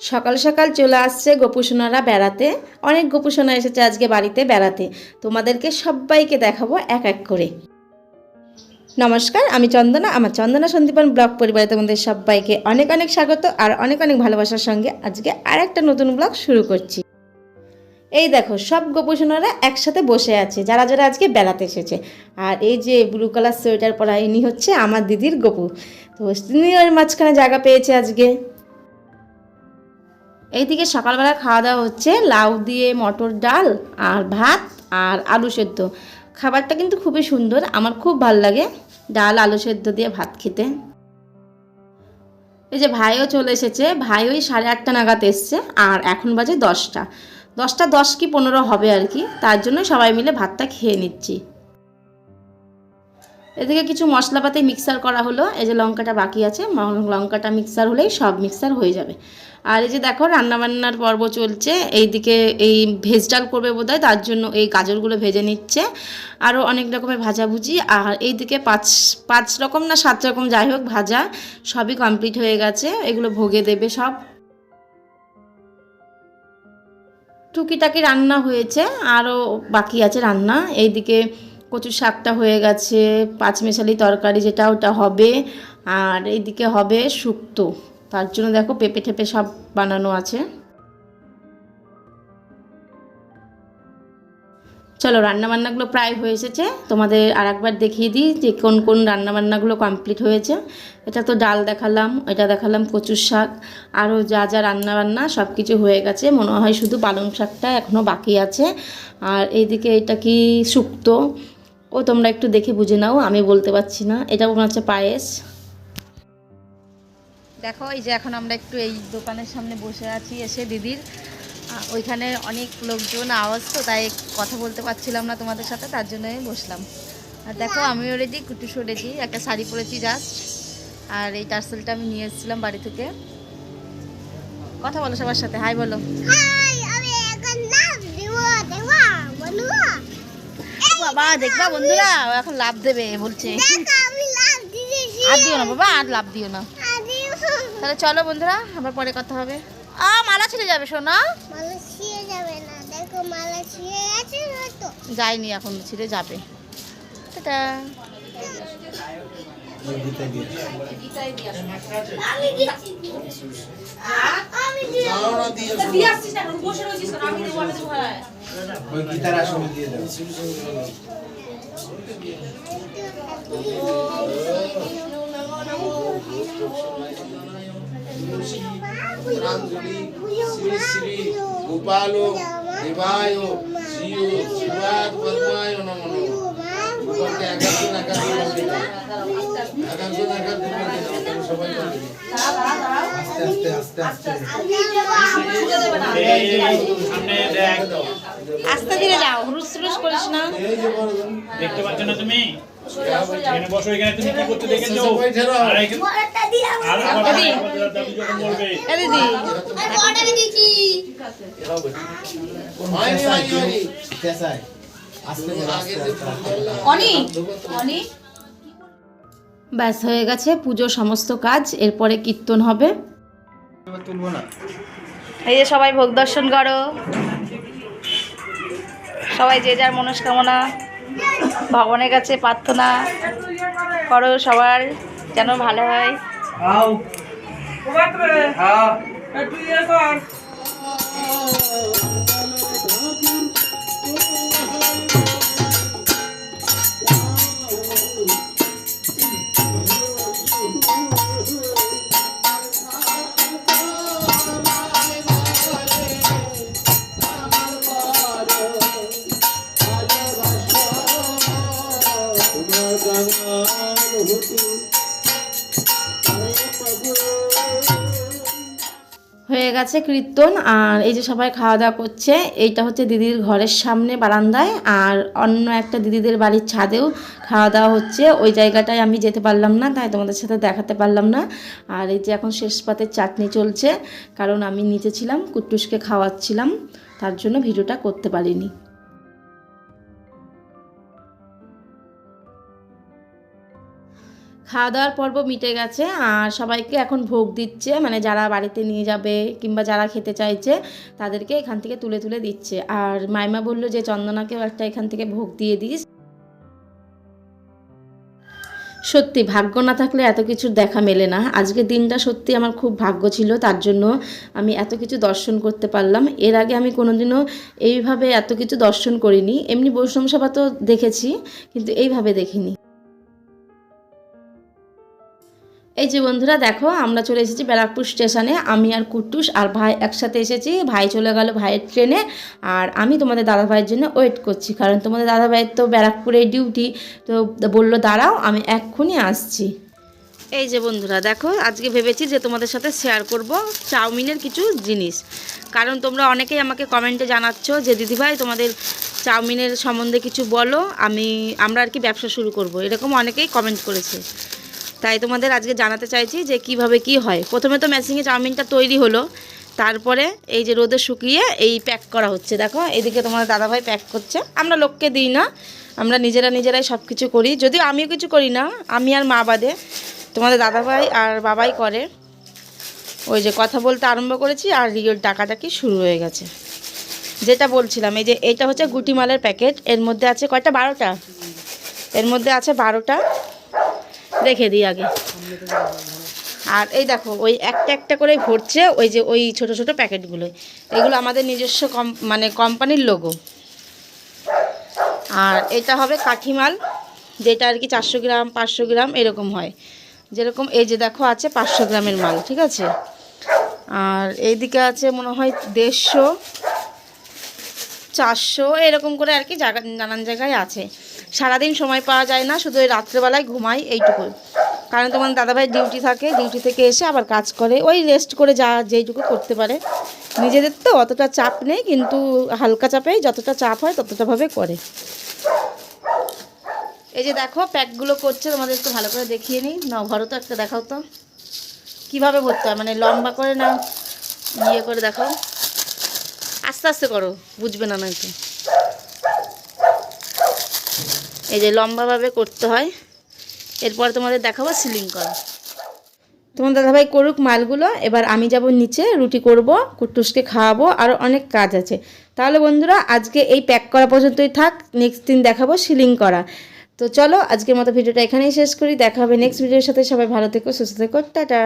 সকাল সকাল চলে আসছে গোপুসোনারা বেড়াতে। অনেক গোপুসোনা এসেছে আজকে বাড়িতে বেড়াতে। তোমাদেরকে সবাইকে দেখাবো এক এক করে। নমস্কার, আমি চন্দনা। আমার চন্দনা সন্দীপন ব্লগ পরিবারে তোমাদের সবাইকে অনেক অনেক স্বাগত আর অনেক অনেক ভালোবাসার সঙ্গে আজকে আর একটা নতুন ব্লগ শুরু করছি। এই দেখো, সব গোপুসোনারা একসাথে বসে আছে, যারা যারা আজকে বেড়াতে এসেছে। আর এই যে ব্লু কালার সোয়েটার পরা ইনি হচ্ছে আমার দিদির গপু। তো তিনি ওর মাঝখানে জায়গা পেয়েছে আজকে। এইদিকে সকালবেলা খাওয়া দাওয়া হচ্ছে, লাউ দিয়ে মটর ডাল আর ভাত আর আলু সেদ্ধ। খাবারটা কিন্তু খুবই সুন্দর, আমার খুব ভালো লাগে ডাল, আলু সেদ্ধ দিয়ে ভাত খেতে। এই যে ভাইও চলে এসেছে, ভাই ওই সাড়ে আটটা নাগাদ এসছে আর এখন বাজে দশটা। দশটা দশ কি পনেরো হবে আর কি, তার জন্য সবাই মিলে ভাতটা খেয়ে নিচ্ছি। এদিকে কিছু মশলাপাতি মিক্সার করা হলো। এই যে লঙ্কাটা বাকি আছে লঙ্কাটা মিক্সার হলেই সব মিক্সার হয়ে যাবে। আর এই যে দেখো, রান্নাবান্নার পর্ব চলছে। এইদিকে এই ভেজ ডাল করবে বোধহয়, তার জন্য এই গাজরগুলো ভেজে নিচ্ছে। আরও অনেক রকমের ভাজাভুজি। আর এইদিকে পাঁচ পাঁচ রকম না সাত রকম যাই হোক ভাজা, সবই কমপ্লিট হয়ে গেছে। এগুলো ভোগে দেবে সব। টুকিটাকি রান্না হয়েছে। আরও বাকি আছে রান্না। এইদিকে কচু শাকটা হয়ে গেছে, পাঁচমেশালি তরকারি যেটা ওটা হবে, আর এইদিকে হবে শুক্তো। তার জন্য দেখো পেঁপে ঠেপে সব বানানো আছে। চলো রান্নাবান্নাগুলো প্রায় হয়ে এসেছে। তোমাদের আর একবার দেখিয়ে দিই যে কোন কোন রান্নাবান্নাগুলো কমপ্লিট হয়েছে। এটা তো ডাল দেখালাম, এটা দেখালাম কচুর শাক। আরও যা যা রান্নাবান্না সব কিছু হয়ে গেছে, মনে হয় শুধু পালং শাকটা এখনও বাকি আছে। আর এইদিকে এটা কি শুক্তো? ও তোমরা একটু দেখে বুঝে নাও আমি বলতে পারছি না। এটা মনে হচ্ছে পায়েস। দেখো এই যে এখন আমরা একটু এই দোকানের সামনে বসে আছি এসে দিদির। ওইখানে অনেক লোকজন আওয়াজ তো তাই কথা বলতে পারছিলাম না তোমাদের সাথে তার জন্য আমি বসলাম। আর দেখো আমিও রেডি কুটুসও রেডি একটা শাড়ি পরেছি জাস্ট আর এই টার্সেলটা আমি নিয়ে এসেছিলাম বাড়ি থেকে। কথা বলো সবার সাথে হাই বলো হাই আমি এখন নাচ দিব দেওয়া বলুয়া ও বাবা দেখবা বন্ধুরা ও এখন লাভ দেবে বলছে। আর দিও না বাবা আর লাভ দিও না। তাহলে চলো বন্ধুরা আবার পরে কথা হবে। আ মালা ছিঁড়ে যাবে সোনা। মালা ছিঁড়ে যাবে না দেখো মালা ছিঁড়ে গেছে হয়তো। যায়নি এখন ছিঁড়ে যাবে। টাটা। আমি ওই গীতার আসনে দিয়ে দাও শ্রী শ্রী গোপাল দেবায় শ্রী শিবাদ পদ্মায় নম গোপালকে একাধিন একাধিন একাধিন একাধিন একাধিন সবাই। আস্তে আস্তে আস্তে আস্তে আস্তে ধীরে যাও। হুরুস হুরুস করিস না। দেখতে পাচ্ছ না তুমি? এখানে বসো এখানে তুমি কি করতে দেখেছ? সবাই আর এখানে- আর আবার দাদু। যখন বলবে এ দিদি। হয়নি, হয়নি, হয়নি। চেঁচাই আস্তে করে আগে আস্তে যে আস্তে ফোন করলাম, অনি? অনি? ব্যাস হয়ে গেছে পুজো সমস্ত কাজ। এরপরে কীর্তন হবে। এই যে সবাই ভোগ দর্শন করো। সবাই যে যার মনস্কামনা ভগবানের কাছে প্রার্থনা করো সবার যেন ভালো হয়। হয়ে গেছে কীর্তন, আর এই যে সবাই খাওয়া দাওয়া করছে, এইটা হচ্ছে দিদির ঘরের সামনে বারান্দায়, আর অন্য একটা দিদিদের বাড়ির ছাদেও খাওয়া দাওয়া হচ্ছে। ওই জায়গাটায় আমি যেতে পারলাম না, তাই তোমাদের সাথে দেখাতে পারলাম না। আর এই যে এখন শেষ পাতের চাটনি চলছে, কারণ আমি নিচে ছিলাম, কুট্টুসকে খাওয়াচ্ছিলাম, তার জন্য ভিডিওটা করতে পারিনি। খাওয়া দাওয়ার পর্ব মিটে গেছে, আর সবাইকে এখন ভোগ দিচ্ছে মানে যারা বাড়িতে নিয়ে যাবে কিংবা যারা খেতে চাইছে, তাদেরকে এখান থেকে তুলে তুলে দিচ্ছে। আর মাইমা বলল যে, চন্দনাকেও একটা এখান থেকে ভোগ দিয়ে দিস। সত্যি, ভাগ্য না থাকলে এত কিছু দেখা মেলে না। আজকের দিনটা সত্যি আমার খুব ভাগ্য ছিল, তার জন্য আমি এত কিছু দর্শন করতে পারলাম। এর আগে আমি কোনোদিনও এইভাবে এত কিছু দর্শন করিনি। এমনি বৈষ্ণব সভা তো দেখেছি, কিন্তু এইভাবে দেখিনি। এই যে বন্ধুরা দেখো, আমরা চলে এসেছি ব্যারাকপুর স্টেশনে। আমি আর কুট্টুস আর ভাই একসাথে এসেছি। ভাই চলে গেল ভাইয়ের ট্রেনে আর আমি তোমাদের দাদা ভাইয়ের জন্য ওয়েট করছি, কারণ তোমাদের দাদা ভাইয়ের তো ব্যারাকপুরে ডিউটি তো বলল, দাঁড়াও, আমি এক্ষুনি আসছি। এই যে বন্ধুরা দেখো, আজকে ভেবেছি যে তোমাদের সাথে শেয়ার করব চাউমিনের কিছু জিনিস। কারণ তোমরা অনেকেই আমাকে কমেন্টে জানাচ্ছ যে, দিদিভাই, তোমাদের চাউমিনের সম্বন্ধে কিছু বলো। আমি, আমরা আর কি ব্যবসা শুরু করব। এরকম অনেকেই কমেন্ট করেছে। তাই তোমাদের আজকে জানাতে চাইছি যে কীভাবে কি হয়। প্রথমে তো মেশিনে চাউমিনটা তৈরি হলো, তারপরে এই যে রোদে শুকিয়ে এই প্যাক করা হচ্ছে, দেখো, এদিকে তোমার দাদাভাই প্যাক করছে। আমরা লোককে দিই না, আমরা নিজেরা নিজেরাই সব কিছু করি। যদিও আমিও কিছু করি না, আমি আর মা বাদে, তোমাদের দাদাভাই আর বাবাই করে। ওই যে কথা বলতে আরম্ভ করেছি আর রিওর ডাকাডাকি শুরু হয়ে গেছে। যেটা বলছিলাম, এই যে এটা হচ্ছে গুটিমালের প্যাকেট এর মধ্যে আছে কয়টা? বারোটা? এর মধ্যে আছে বারোটা। রেখে দিই আগে। আর এই দেখো, ওই একটা একটা করে ভরছে ওই যে ওই ছোট ছোট প্যাকেটগুলো। এগুলো আমাদের নিজস্ব কম মানে কোম্পানির লোগো আর এটা হবে কাঠিমাল, যেটা আর কি চারশো গ্রাম, পাঁচশো গ্রাম এরকম হয়। যেরকম এই যে দেখো আছে পাঁচশো গ্রামের মাল, ঠিক আছে? আর এইদিকে আছে মনে হয় দেড়শো, চারশো, এরকম করে আর কি জায়গা নানান জায়গায় আছে। সারাদিন সময় পাওয়া যায় না, শুধু ওই রাত্রেবেলায় ঘুমাই এইটুকুই কারণ তোমার দাদাভাই ডিউটি থাকে, ডিউটি থেকে এসে আবার কাজ করে, ওই রেস্ট করে যা যেইটুকু করতে পারে। নিজেদের তো অতটা চাপ নেই, কিন্তু হালকা চাপেই যতটা চাপ হয় ততটাভাবে করে। এই যে দেখো, প্যাকগুলো করছে, তোমাদের একটু ভালো করে দেখিয়ে নিই। না ঘরও তো একটা দেখাও তো। কীভাবে ভরতে হয়? মানে লম্বা করে না ইয়ে করে দেখাও। আস্তে আস্তে করো, বুঝবে না নয়তো। এই যে লম্বাভাবে করতে হয়। এরপর তোমাদের দেখাবো সিলিং করা। তোমার দাদাভাই করুক মালগুলো, এবার আমি যাব নিচে, রুটি করব, কুট্টুসকে খাওয়াবো আরও অনেক কাজ আছে। তাহলে বন্ধুরা, আজকে এই প্যাক করা পর্যন্তই থাক, নেক্সট দিন দেখাবো সিলিং করা। তো চলো, আজকের মতো ভিডিওটা এখানেই শেষ করি, দেখা হবে নেক্সট ভিডিওর সাথে। সবাই ভালো থেকো, সুস্থ থেকো, টাটা।